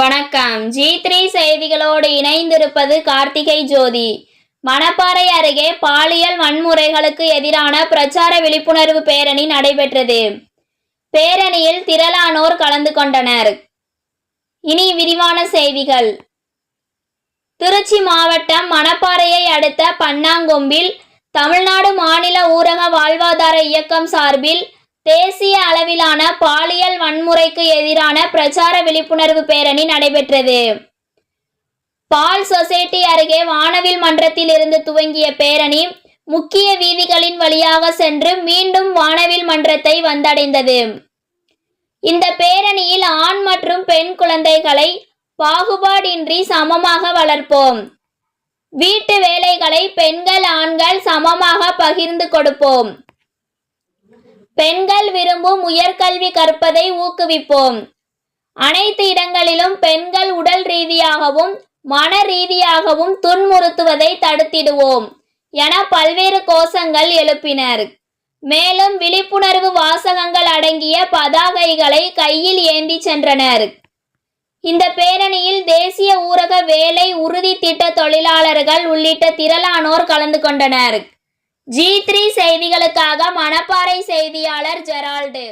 வணக்கம். G three செய்திகளோடு இணைந்திருப்பது கார்த்திகை ஜோதி. மணப்பாறை அருகே பாலியல் வன்முறைகளுக்கு எதிரான பிரச்சார விழிப்புணர்வு பேரணி நடைபெற்றது. பேரணியில் திரளானோர் கலந்து கொண்டனர். இனி விரிவான செய்திகள். திருச்சி மாவட்டம் மணப்பாறையை அடுத்த பன்னாங்கொம்பில் தமிழ்நாடு மாநில ஊரக வாழ்வாதார இயக்கம் சார்பில் தேசிய அளவிலான பாலியல் வன்முறைக்கு எதிரான பிரச்சார விழிப்புணர்வு பேரணி நடைபெற்றது. பால் சொசைட்டி அருகே வானவில் மன்றத்தில் இருந்து துவங்கிய பேரணி முக்கிய வீதிகளின் வழியாக சென்று மீண்டும் வானவில் மன்றத்தை வந்தடைந்தது. இந்த பேரணியில் ஆண் மற்றும் பெண் குழந்தைகளை பாகுபாடின்றி சமமாக வளர்ப்போம். வீட்டு வேலைகளை பெண்கள் ஆண்கள் சமமாக பகிர்ந்து கொடுப்போம். பெண்கள் விரும்பும் உயர்கல்வி கற்பதை ஊக்குவிப்போம். அனைத்து இடங்களிலும் பெண்கள் உடல் ரீதியாகவும் மன ரீதியாகவும் துன்முறுத்துவதை தடுத்திடுவோம் என பல்வேறு கோஷங்கள் எழுப்பினர். மேலும் விழிப்புணர்வு வாசகங்கள் அடங்கிய பதாகைகளை கையில் ஏந்தி சென்றனர். இந்த பேரணியில் தேசிய ஊரக வேலை உறுதி திட்ட தொழிலாளர்கள் உள்ளிட்ட திரளானோர் கலந்து கொண்டனர். ஜி த்ரீ செய்திகளுக்காக மணப்பாறை செய்தியாளர் ஜெரால்டு.